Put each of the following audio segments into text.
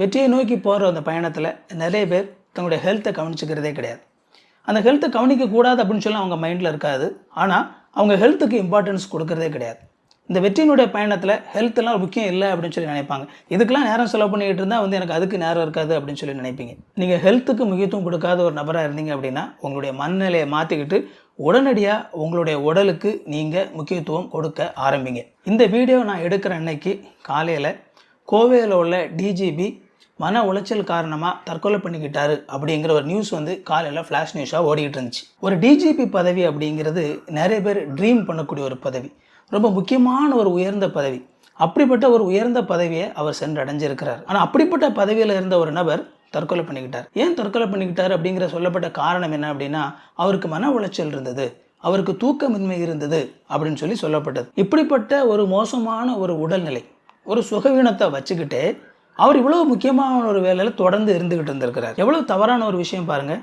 வெற்றியை நோக்கி போகிற அந்த பயணத்தில் நிறைய பேர் தங்களுடைய ஹெல்த்தை கவனிச்சுக்கிறதே கிடையாது. அந்த ஹெல்த்தை கவனிக்கக்கூடாது அப்படின்னு சொல்லி அவங்க மைண்டில் இருக்காது. ஆனால் அவங்க ஹெல்த்துக்கு இம்பார்ட்டன்ஸ் கொடுக்கறதே கிடையாது. இந்த வெற்றியினுடைய பயணத்தில் ஹெல்த்தெல்லாம் முக்கியம் இல்லை அப்படின்னு சொல்லி நினைப்பாங்க. இதுக்கெல்லாம் நேரம் செலவு பண்ணிக்கிட்டு இருந்தால் வந்து எனக்கு அதுக்கு நேரம் இருக்காது அப்படின்னு சொல்லி நினைப்பீங்க. நீங்கள் ஹெல்த்துக்கு முக்கியத்துவம் கொடுக்காத ஒரு நபராக இருந்தீங்க அப்படின்னா உங்களுடைய மனநிலையை மாற்றிக்கிட்டு உடனடியாக உங்களுடைய உடலுக்கு நீங்கள் முக்கியத்துவம் கொடுக்க ஆரம்பிங்க. இந்த வீடியோ நான் எடுக்கிற அன்னைக்கு காலையில் கோவையில் உள்ள டிஜிபி மன உளைச்சல் காரணமாக தற்கொலை பண்ணிக்கிட்டாரு அப்படிங்கிற ஒரு நியூஸ் வந்து காலையில் ஃப்ளாஷ் நியூஸாக ஓடிக்கிட்டு இருந்துச்சு. ஒரு டிஜிபி பதவி அப்படிங்கிறது நிறைய பேர் ட்ரீம் பண்ணக்கூடிய ஒரு பதவி. ரொம்ப முக்கியமான ஒரு உயர்ந்த பதவி. அப்படிப்பட்ட ஒரு உயர்ந்த பதவியை அவர் சென்றடைஞ்சிருக்கிறார். ஆனால் அப்படிப்பட்ட பதவியில் இருந்த ஒரு நபர் தற்கொலை பண்ணிக்கிட்டார். ஏன் தற்கொலை பண்ணிக்கிட்டார் அப்படிங்கிற சொல்லப்பட்ட காரணம் என்ன அப்படின்னா அவருக்கு மன உளைச்சல் இருந்தது அவருக்கு தூக்கமின்மை இருந்தது அப்படின்னு சொல்லி சொல்லப்பட்டது. இப்படிப்பட்ட ஒரு மோசமான ஒரு உடல்நிலை ஒரு சுகவீனத்தை வச்சுக்கிட்டு அவர் இவ்வளவு முக்கியமான ஒரு வேலையில் தொடர்ந்து இருந்துக்கிட்டு இருந்திருக்கிறார். எவ்வளவு தவறான ஒரு விஷயம் பாருங்க.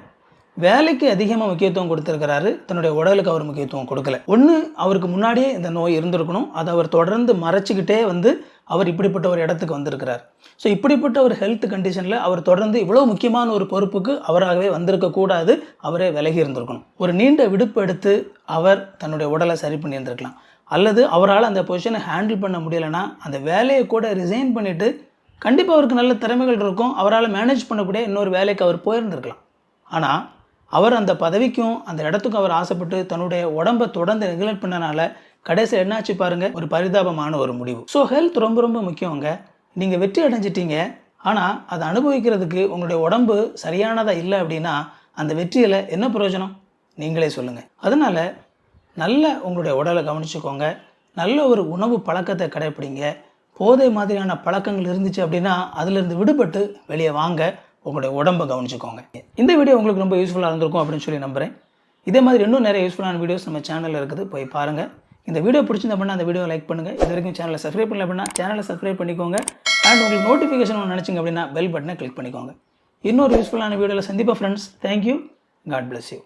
வேலைக்கு அதிகமாக முக்கியத்துவம் கொடுத்துருக்கிறாரு. தன்னுடைய உடலுக்கு அவர் முக்கியத்துவம் கொடுக்கல. ஒன்று அவருக்கு முன்னாடியே இந்த நோய் இருந்திருக்கணும். அதை அவர் தொடர்ந்து மறைச்சிக்கிட்டே வந்து அவர் இப்படிப்பட்ட ஒரு இடத்துக்கு வந்திருக்கிறார். ஸோ இப்படிப்பட்ட ஒரு ஹெல்த் கண்டிஷனில் அவர் தொடர்ந்து இவ்வளோ முக்கியமான ஒரு பொறுப்புக்கு அவராகவே வந்திருக்கக்கூடாது அவரே விலகி இருந்திருக்கணும். ஒரு நீண்ட விடுப்பு எடுத்து அவர் தன்னுடைய உடலை சரி பண்ணியிருந்திருக்கலாம். அல்லது அவரால் அந்த பொசிஷனை ஹேண்டில் பண்ண முடியலைன்னா அந்த வேலையை கூட ரிசைன் பண்ணிவிட்டு கண்டிப்பாக அவருக்கு நல்ல திறமைகள் இருக்கும். அவரால் மேனேஜ் பண்ணக்கூடிய இன்னொரு வேலைக்கு அவர் போயிருந்திருக்கலாம். ஆனால் அவர் அந்த பதவிக்கும் அந்த இடத்துக்கும் அவர் ஆசைப்பட்டு தன்னுடைய உடம்பை தொடர்ந்து ரெகுலேட் பண்ணனால கடைசியில் என்னாச்சு பாருங்க? ஒரு பரிதாபமான ஒரு முடிவு. ஸோ ஹெல்த் ரொம்ப ரொம்ப முக்கியங்க. நீங்கள் வெற்றி அடைஞ்சிட்டீங்க. ஆனால் அதை அனுபவிக்கிறதுக்கு உங்களுடைய உடம்பு சரியானதாக இல்லை அப்படின்னா அந்த வெற்றியில் என்ன பிரயோஜனம்? நீங்களே சொல்லுங்கள் அதனால் நல்ல உங்களுடைய உடலை கவனிச்சுக்கோங்க. நல்ல ஒரு உணவு பழக்கத்தை கடைப்பிடிங்க. போதை மாதிரியான பழக்கங்கள் இருந்துச்சு அப்படின்னா அதிலிருந்து விடுபட்டு வெளியே வாங்க உங்களுடைய உடம்பை கவனிச்சுக்கோங்க. இந்த வீடியோ உங்களுக்கு ரொம்ப யூஸ்ஃபுல்லாக இருந்திருக்கும் அப்படின்னு சொல்லி நம்புகிறேன் இதே மாதிரி இன்னும் நிறைய யூஸ்ஃபுல்லான வீடியோஸ் நம்ம சேனலில் இருக்குது. போய் பாருங்கள் இந்த வீடியோ பிடிச்சிருந்த அப்படின்னா அந்த வீடியோ லைக் பண்ணுங்கள் இது வரைக்கும் சேனலை சப்ஸ்கிரைப் பண்ணல அப்படின்னா சேனலை சப்ஸ்கிரைப் பண்ணிக்கோங்க. அண்ட் உங்களுக்கு நோட்டிஃபிகேஷன் ஒன்று நினச்சிங்க அப்படின்னா பெல் பட்டனை கிளிக் பண்ணிக்கோங்க. இன்னொரு யூஸ்ஃபுல்லான வீடியோவில் சந்திப்பா friends thank you god bless you